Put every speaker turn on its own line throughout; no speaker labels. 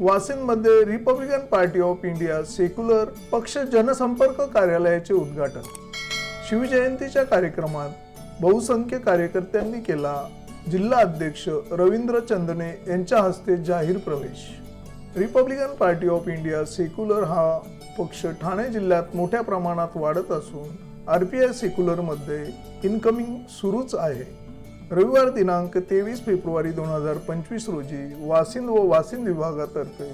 वासिंदमध्ये Republican Party of India Secular पक्ष जनसंपर्क कार्यालयाचे उद्घाटन. शिवजयंतीच्या कार्यक्रमात बहुसंख्य कार्यकर्त्यांनी केला जिल्हा अध्यक्ष रवींद्र चंदने यांच्या हस्ते जाहीर प्रवेश. Republican Party of India Secular हा पक्ष ठाणे जिल्ह्यात मोठ्या प्रमाणात वाढत असून आर पी आय सेक्युलरमध्ये इनकमिंग सुरूच आहे. रविवार दिनांक तेवीस फेब्रुवारी दोन हजार पंचवीस रोजी वासिंद व वासिंद विभागातर्फे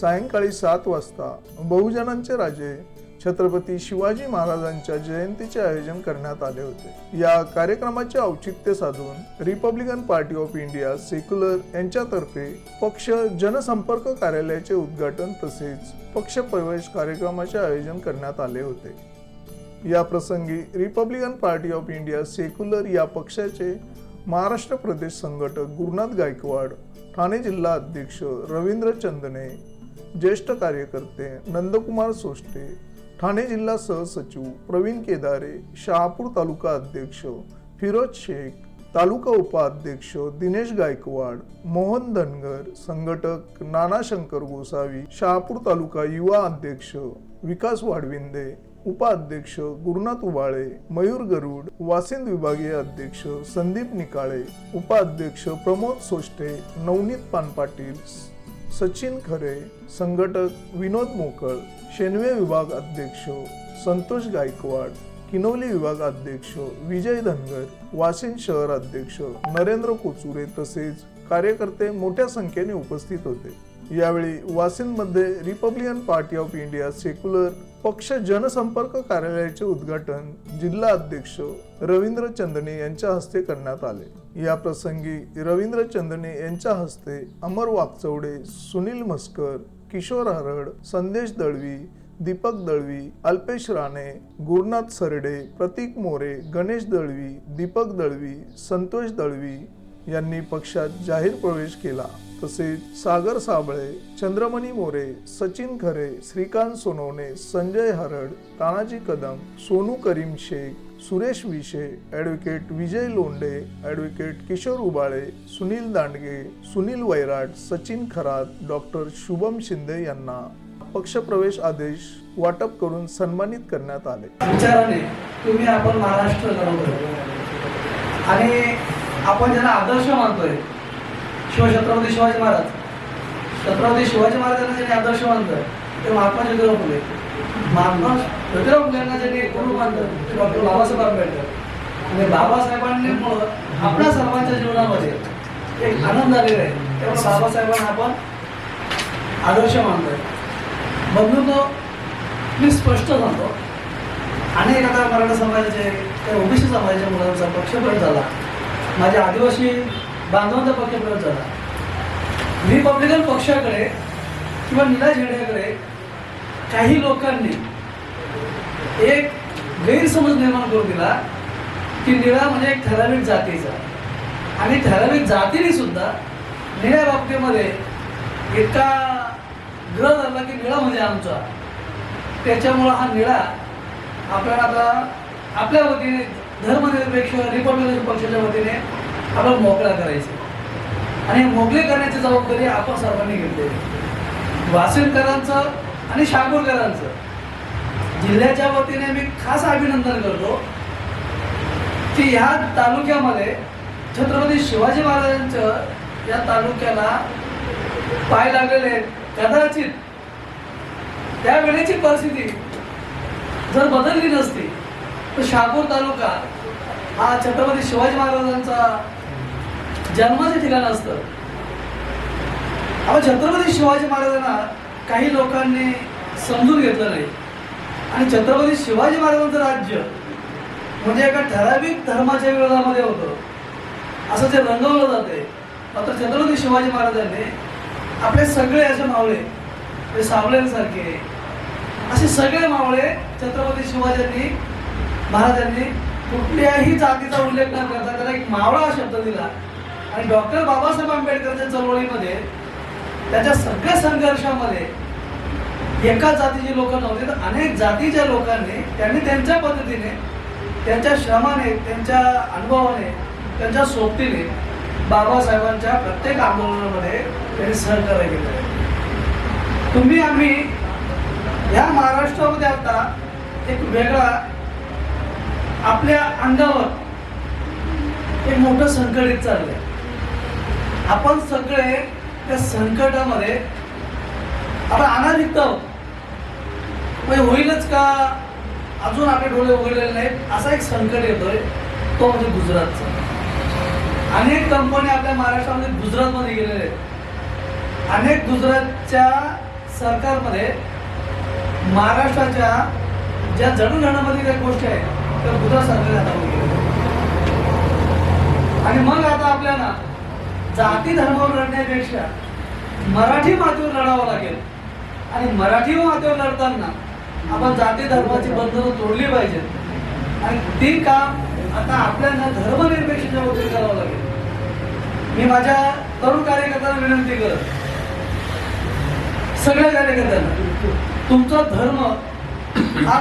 सायंकाळी सात वाजता बहुजनांचे राजे छत्रपती शिवाजी महाराजांच्या जयंतीचे आयोजन करण्यात आले होते. या कार्यक्रमाचे औचित्य साधून Republican Party of India Secular यांच्यातर्फे पक्ष जनसंपर्क कार्यालयाचे उद्घाटन तसेच पक्ष प्रवेश कार्यक्रमाचे आयोजन करण्यात आले होते. या प्रसंगी Republican Party of India Secular या पक्षाचे महाराष्ट्र प्रदेश संघटक गुरुनाथ गायकवाड ठाणे जिल्हा अध्यक्ष रवींद्र चंदने ज्येष्ठ कार्यकर्ते नंदकुमार सोष्टे ठाणे जिल्हा सहसचिव प्रवीण केदारे शहापूर तालुका अध्यक्ष फिरोज शेख तालुका उपाध्यक्ष दिनेश गायकवाड मोहन धनगर संघटक नाना शंकर गोसावी शहापूर तालुका युवा अध्यक्ष विकास वाडविंदे उपाध्यक्ष गुरुनाथ उबाळे मयूर गरुड वासिंद विभागीय अध्यक्ष संदीप निकाळे उपाध्यक्ष प्रमोद सोष्टे नवनीत पानपाटील सचिन खरे संघटक विनोद मोकळ शेनवे विभाग अध्यक्ष संतोष गायकवाड किनवली विभाग अध्यक्ष विजय धनगर वाशिंद शहर अध्यक्ष नरेंद्र कोचुरे तसेच कार्यकर्ते मोठ्या संख्येने उपस्थित होते. यावेळी वासिंदमध्ये Republican Party of India Secular पक्ष जनसंपर्क कार्यालयाचे उद्घाटन जिल्हा अध्यक्ष रवींद्र चंदने यांच्या हस्ते करण्यात आले. या प्रसंगी रवींद्र चंदने यांच्या हस्ते अमर वाकचौडे सुनील मस्कर किशोर हरड संदेश दळवी दीपक दळवी अल्पेश राणे गुरुनाथ सरडे प्रतीक मोरे गणेश दळवी दीपक दळवी संतोष दळवी यांनी पक्षात जाहीर प्रवेश केला. तसेच सागर साबळे चंद्रमणी मोरे सचिन खरे श्रीकांत सोनवणे संजय हरड तानाजी कदम सोनू करीम शेख सुरेश विशे advocate Vijay Londhe advocate Kishor Ubale Sunil Dandge Sunil Vairat Sachin Kharat doctor Shubham Shinde यांना पक्षप्रवेश आदेश वाटप करून सन्मानित करण्यात आले.
विचाराने तुम्ही आपण महाराष्ट्र आणि आपण ज्यांना आदर्श मानतोय शिवछत्रपती शिवाजी महाराज. छत्रपती शिवाजी महाराजांना ज्यांनी आदर्श मानतोय ते महात्मा ज्योतिराव फुले. महात्मा ज्योतिराव फुलेंना ज्यांनी गुरु मानतात ते डॉक्टर बाबासाहेब आंबेडकर. आणि बाबासाहेबांनी मुळे आपल्या सर्वांच्या जीवनामध्ये एक आनंद आलेला आहे. त्यामुळे बाबासाहेबांना आपण आदर्श मानतोय. तो मी स्पष्ट सांगतो. अनेक आता मराठा समाजाचे त्या ओबीसी समाजाच्या मुलांचा पक्षपात झाला. माझ्या आदिवासी बांधवांचा पक्ष पक्षप्रवेश झाला. रिपब्लिकन पक्षाकडे किंवा निळा झेंड्याकडे काही लोकांनी एक गैरसमज निर्माण करून दिला की निळा म्हणजे एक ठराविक जातीचा. आणि ठराविक जातीने सुद्धा निळ्या बाबतीमध्ये इतका ग्रह धरला की निळा म्हणजे आमचा. त्याच्यामुळं हा निळा आपल्याला आता आपल्या वतीने धर्मनिरपेक्ष रिपब्लिकन पक्षाच्या वतीने आपण मोकळा करायचा. आणि मोकळे करण्याची जबाबदारी आपण सर्वांनी घेतली वासिमकरांचं आणि शापूरकरांचं जिल्ह्याच्या वतीने मी खास अभिनंदन करतो की ह्या तालुक्यामध्ये छत्रपती शिवाजी महाराजांचं या तालुक्याला पाय लागलेले कदाचित त्यावेळेची परिस्थिती जर बदलली नसती शहापूर तालुका हा छत्रपती शिवाजी महाराजांचा जन्माचे ठिकाण असतं. आपण छत्रपती शिवाजी महाराजांना काही लोकांनी समजून घेतलं नाही. आणि छत्रपती शिवाजी महाराजांचं राज्य म्हणजे एका ठराविक धर्माच्या विरोधामध्ये होतं. असं जे रंगवलं जाते मात्र छत्रपती शिवाजी महाराजांनी आपले सगळे असे मावळे म्हणजे ते सावळेंसारखे असे सगळे मावळे छत्रपती शिवाजींनी महाराजांनी कुठल्याही जातीचा उल्लेख न करता त्याला एक मावळा हा शब्द दिला. आणि डॉक्टर बाबासाहेब आंबेडकरच्या चळवळीमध्ये त्याच्या सगळ्या संघर्षामध्ये एका जातीची लोक नव्हते तर अनेक जातीच्या लोकांनी त्यांनी त्यांच्या पद्धतीने त्यांच्या श्रमाने त्यांच्या अनुभवाने त्यांच्या सोबतीने बाबासाहेबांच्या प्रत्येक आंदोलनामध्ये त्यांनी सहकार्य केलं. आहे तुम्ही आम्ही या महाराष्ट्रामध्ये आता एक वेगळा आपल्या अंगावर एक मोठं संकट येत चाललंय. आपण सगळे त्या संकटामध्ये आपण अनाधिक आहोत. म्हणजे होईलच का? अजून आपले डोळे उघडलेले नाहीत. असा एक संकट येतोय. तो म्हणजे गुजरातचा. अनेक कंपन्या आपल्या महाराष्ट्रामध्ये गुजरातमध्ये गेलेल्या आहेत. अनेक गुजरातच्या सरकारमध्ये महाराष्ट्राच्या ज्या जडणघडणामध्ये ज्या गोष्टी आहेत. त्या गुजरात सरकारच्या हातामध्ये आणि मग आता आपल्याला जाती धर्मावर लढण्यापेक्षा मराठी मातीवर लढावं लागेल. आणि मराठी मातीवर लढताना आपण जाती धर्माची बंधनं तोडली पाहिजेत. आणि ती काम आता आपल्याला धर्मनिरपेक्षाच्या वतीने करावं लागेल. मी माझ्या तरुण कार्यकर्त्यांना विनंती करत. सगळ्या कार्यकर्त्यांना तुमचा धर्म हा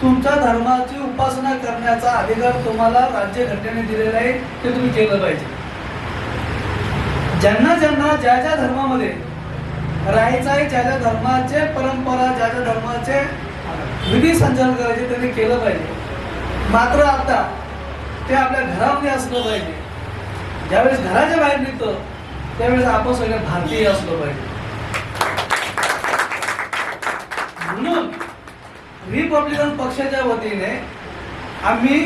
तुमच्या धर्माची उपासना करण्याचा अधिकार तुम्हाला राज्यघटनेने दिलेला आहे ते तुम्ही केलं पाहिजे. ज्यांना ज्यांना ज्या ज्या धर्मामध्ये राहायचं आहे ज्या ज्या धर्माचे परंपरा ज्या ज्या धर्माचे विधी संचालन करायचे त्यांनी केलं पाहिजे. मात्र आता ते आपल्या घरामध्ये असलं पाहिजे. ज्यावेळेस घराच्या बाहेर निघतं त्यावेळेस आपण सगळे भारतीय असलो पाहिजे म्हणून रिपब्लिकन पक्षाच्या वतीने आम्ही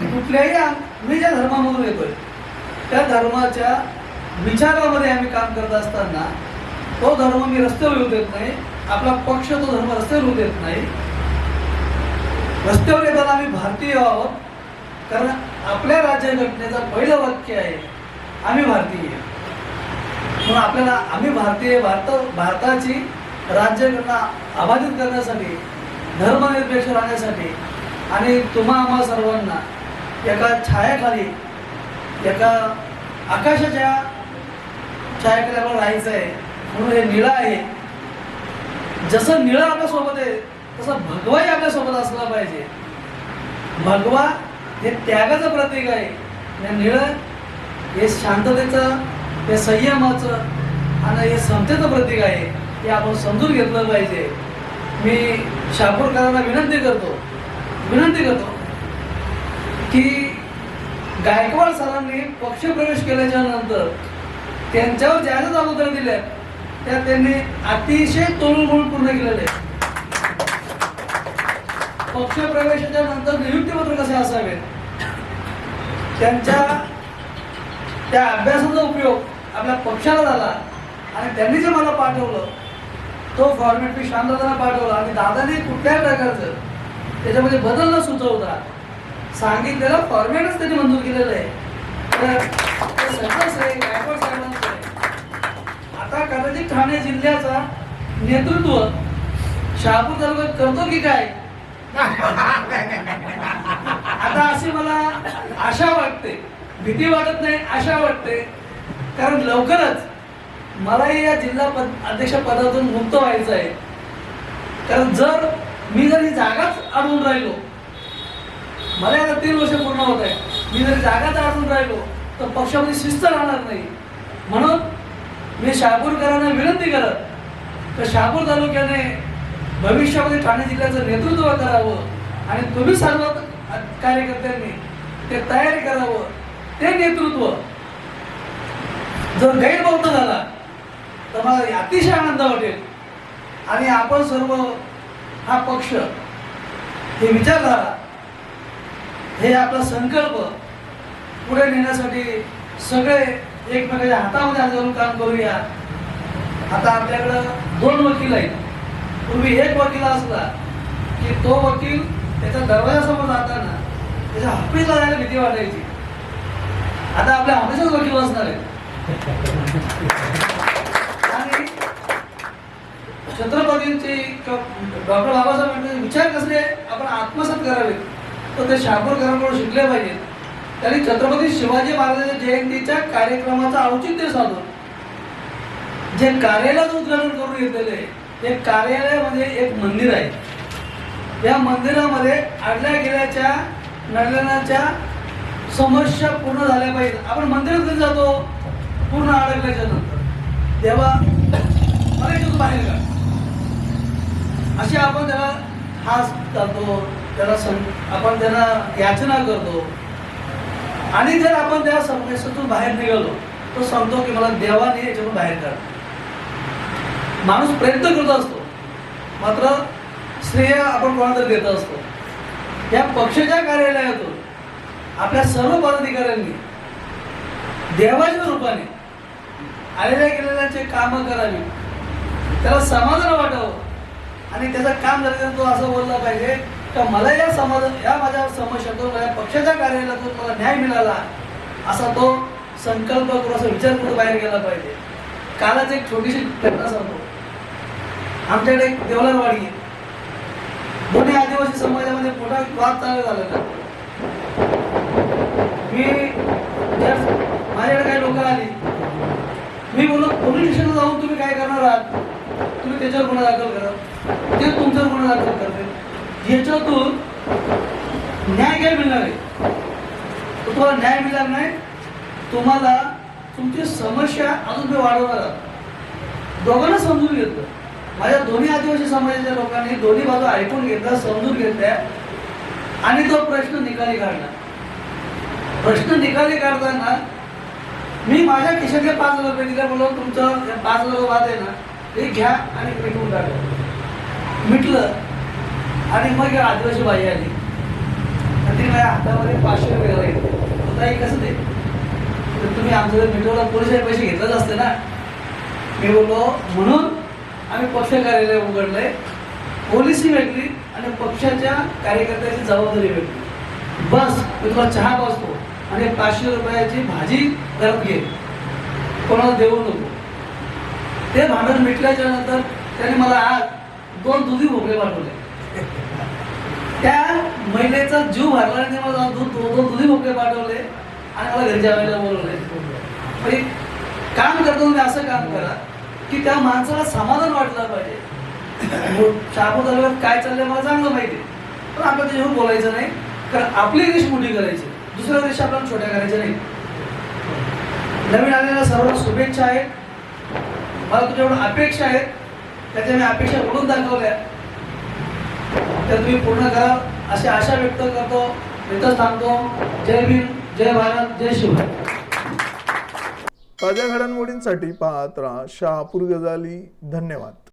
कुठल्याही मी ज्या धर्मामधून येतोय त्या धर्माच्या विचारामध्ये आम्ही काम करत असताना तो धर्म मी रस्त्यावर येऊ देत नाही आपला पक्ष तो धर्म रस्त्यावर येऊ देत नाही. रस्त्यावर येताना आम्ही भारतीय आहोत कारण आपल्या राज्यघटनेचं पहिलं वाक्य आहे आम्ही भारतीय. म्हणून आपल्याला आम्ही भारतीय भारत भारताची राज्यघटना अबाधित करण्यासाठी धर्मनिरपेक्ष राहण्यासाठी आणि तुम्हा आम्हा सर्वांना एका छायाखाली एका आकाशाच्या छायाखाली आपल्याला राहायचं आहे. म्हणून हे निळं आहे. जसं निळं आपल्यासोबत आहे तसं भगवाही आपल्यासोबत असला पाहिजे. भगवा हे त्यागाचं प्रतीक आहे. या निळं हे शांततेचं हे संयमाचं आणि हे समतेचं प्रतीक आहे. हे आपण समजून घेतलं पाहिजे. मी शापूरकरांना विनंती करतो विनंती करतो की गायकवाड सरांनी पक्षप्रवेश केल्याच्यानंतर त्यांच्यावर ज्या ज्या जबाबदाऱ्या दिल्या त्या त्यांनी अतिशय तोडून पूर्ण केलेले पक्षप्रवेशाच्या नंतर नियुक्तीपत्र कसे असावे त्यांच्या त्या अभ्यासाचा उपयोग आपल्या पक्षाला झाला आणि त्यांनी जे मला पाठवलं तो फॉर्मॅट मी श्यामदादांना पाठवला. आणि दादाने कुठल्याही प्रकारचं त्याच्यामध्ये बदल न सुचवता सांगितलेला फॉर्मॅटच त्यांनी मंजूर केलेलं आहे. तर ते सगळं गायकवाड साहेबांचं आहे. आता कदाचित ठाणे जिल्ह्याचा नेतृत्व शहापूर तालुक्यात करतो की काय? आता अशी मला आशा वाटते. भीती वाटत नाही आशा वाटते. कारण लवकरच मलाही या जिल्हा पद अध्यक्ष पदातून मुक्त व्हायचं आहे. कारण जर मी जर ही जागाच अडवून राहिलो मला आता तीन वर्ष पूर्ण होत आहे. मी जर जागाच अडवून राहिलो तर पक्षामध्ये शिस्त राहणार नाही. म्हणून मी शहापूरकरांना विनंती करत तर शहापूर तालुक्याने भविष्यामध्ये ठाणे जिल्ह्याचं नेतृत्व करावं आणि तुम्ही सर्व कार्यकर्त्यांनी ते तयारी करावं. ते नेतृत्व जर गैरबौद्ध झाला तर मला अतिशय आनंद वाटेल. आणि आपण सर्व हा पक्ष हे विचारधारा हे आपला संकल्प पुढे नेण्यासाठी सगळे एकमेकाच्या हातामध्ये हात काम करूया. आता आपल्याकडं दोन वकील आहेत. पूर्वी एक वकील असला की तो वकील त्याच्या दरवाजासमोर जाताना त्याच्या हप्पीला जायला भीती वाटायची. आता आपल्या हमेशाच वकील असणार आहे आणि छत्रपतींचे डॉक्टर बाबासाहेब आंबेडकर विचार कसले आपण आत्मसात करावे. तर ते शहापूरकरांकडून शिकले पाहिजे. त्यांनी छत्रपती शिवाजी महाराजांच्या जयंतीच्या कार्यक्रमाचं औचित्य साधून जे कार्यालयाचं उद्घाटन करून घेतलेले हे ते कार्यालयामध्ये एक मंदिर आहे. या मंदिरामध्ये आडल्या गेल्याच्या नडल्याच्या समस्या पूर्ण झाल्या पाहिजेत. आपण मंदिरात कधी जातो? पूर्ण अडकल्याच्या नंतर. तेव्हा मला इथून बाहेर का असे आपण त्याला हास करतो त्याला सं आपण त्यांना याचना करतो. आणि जर आपण त्या समस्येतून बाहेर निघालो तो सांगतो की मला देवाने याच्यातून बाहेर काढ माणूस प्रयत्न करत असतो. मात्र श्रेय आपण कोणाला देत असतो. या पक्षाच्या कार्यालयातून आपल्या सर्व पदाधिकाऱ्यांनी देवाच्या रूपाने आलेल्या गेलेल्याचे कामं करावी. त्याला समाधान वाटावं. आणि त्याचं काम झालं तो असं बोलला पाहिजे का मला या समाज या माझ्या समस्यातून माझ्या पक्षाच्या कार्यालयातून मला न्याय मिळाला? असा तो संकल्प करून असा विचार करून बाहेर गेला पाहिजे. कालच एक छोटीशी घटना सांगतो. आमच्याकडे एक देवलारवाडी आहे. दोन्ही आदिवासी समाजामध्ये मोठा वाद चालू झालेला मी माझ्याकडे काही लोक आली मी बोललो पोलीस स्टेशनला जाऊन तुम्ही काय करणार आहात? तुम्ही त्याच्यावर गुन्हा दाखल करा. ते तुमच्यावर गुन्हा दाखल करते याच्यातून न्याय काय मिळणार आहे? तुम्हाला न्याय मिळणार नाही. तुम्हाला तुमची समस्या अजून ते वाढवणार दोघांना समजून घेतलं. माझ्या दोन्ही आदिवासी समाजाच्या लोकांनी दोन्ही बाजू ऐकून घेतल्या समजून घेतल्या. आणि तो प्रश्न निकाली काढला. प्रश्न निकाली काढताना मी माझ्या खिशातले पाच हजार रुपये दिले म्हणून तुमचं पाच हजार वाद आहे ना. ते घ्या आणि पेटवून टाका. मिटलं आणि मग या आदिवासी बाई आली. आणि ती माझ्या हातामध्ये पाचशे रुपये घालायचे ताई कसं ते? तर तुम्ही आमचं जर मिटवलं पोलिसांनी पैसे घेतलंच असते ना? मी बोललो म्हणून आम्ही पक्ष कार्यालय उघडलंय. पोलिसी भेटली आणि पक्षाच्या कार्यकर्त्याची जबाबदारी भेटली. बस मी तुला चहा पाचतो आणि पाचशे रुपयाची भाजी घरात घे. कोणाला देऊ नको. ते भांडण मिटल्याच्या नंतर त्याने मला आज दोन दुधी भोपळे पाठवले. त्या महिलेचा जीव भरला आणि मला दोन दोन दोन दुधी भोपळे पाठवले आणि मला घरी जेवायला बोलवले. म्हणजे काम करतो तुम्ही असं काम करा की त्या माणसाला समाधान वाटलं पाहिजे. शाबू तालुक्यात काय चाललंय मला चांगलं माहिती पण आपण त्याच्यावर बोलायचं नाही कारण आपली देश मोठी करायची दुसऱ्या देश आपल्याला छोट्या करायच्या नाही नवीन आलेल्या सर्व शुभेच्छा आहेत मला तुझ्याकडून अपेक्षा आहेत त्याच्या मी अपेक्षा म्हणून दाखवल्या. तर तुम्ही पूर्ण करा. अशी आशा व्यक्त करतो. इथंच थांबतो. जय भीम जय भारत जय शिव
ताज्या घडामोडींसाठी पाहत राहा शहापूर गजाली. धन्यवाद.